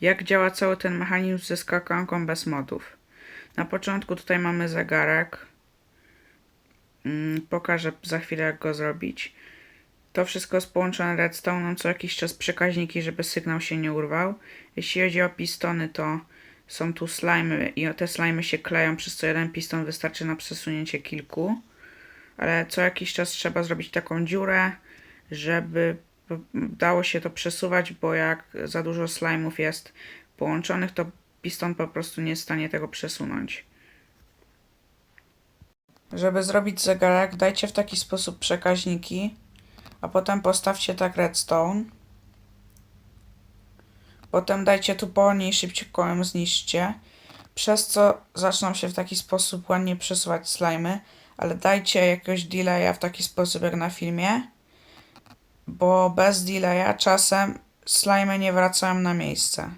Jak działa cały ten mechanizm ze skakanką bez modów? Na początku tutaj mamy zegarek. Mm, Pokażę za chwilę jak go zrobić. To wszystko jest połączone redstone'em, co jakiś czas przekaźniki, żeby sygnał się nie urwał. Jeśli chodzi o pistony, to są tu slimy i te slimy się kleją, przez co jeden piston wystarczy na przesunięcie kilku. Ale co jakiś czas trzeba zrobić taką dziurę, żeby dało się to przesuwać, bo jak za dużo slime'ów jest połączonych, to piston po prostu nie jest w stanie tego przesunąć. Żeby zrobić zegarek, dajcie w taki sposób przekaźniki, a potem postawcie tak redstone. Potem dajcie tu po szybciutko ją zniszczcie, przez co zaczną się w taki sposób ładnie przesuwać slimy, ale dajcie jakiegoś delaya w taki sposób jak na filmie, bo bez delaya czasem slimy nie wracają na miejsce.